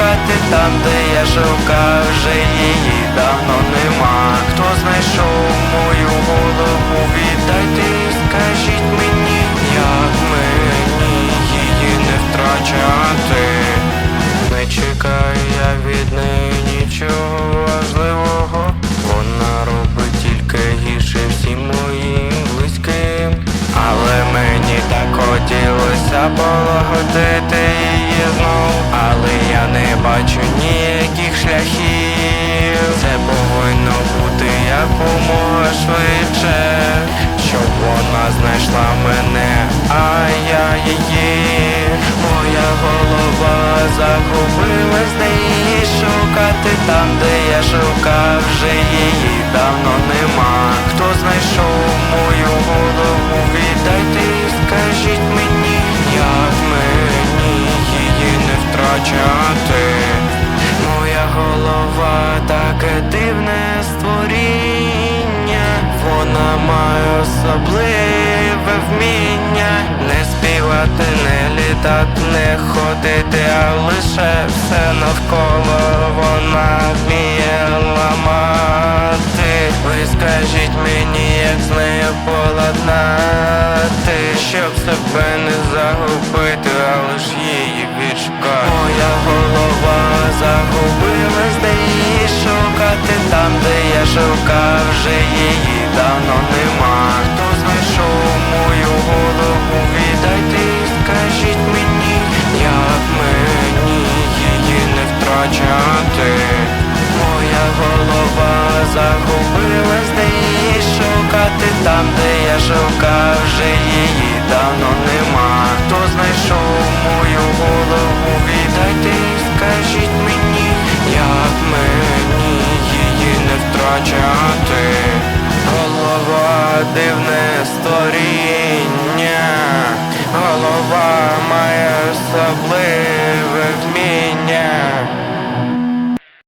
шукати там, де я шукав, вже її давно нема. Хто знайшов мою швидше. Щоб вона знайшла мене, а я її. Моя голова загубилась, де її шукати там, де я шукав, вже її давно нема. Хто знайшов мою голову, віддайте і скажіть мені, як мені її не втрачати. Моя голова таке дивне вона має особливе вміння не співати, не літати, не ходити, а лише все навколо вона вміє ламати. Ви скажіть мені, як з нею поладнати, щоб себе не давно нема. Хто знайшов мою голову, віддайте скажіть мені, як мені її не втрачати. Моя голова загубилась, де її шукати там, де я шукав, вже її давно нема. Хто знайшов мою голову, віддайте скажіть мені, як мені її не втрачати. Дивне створіння, голова має особливе вміння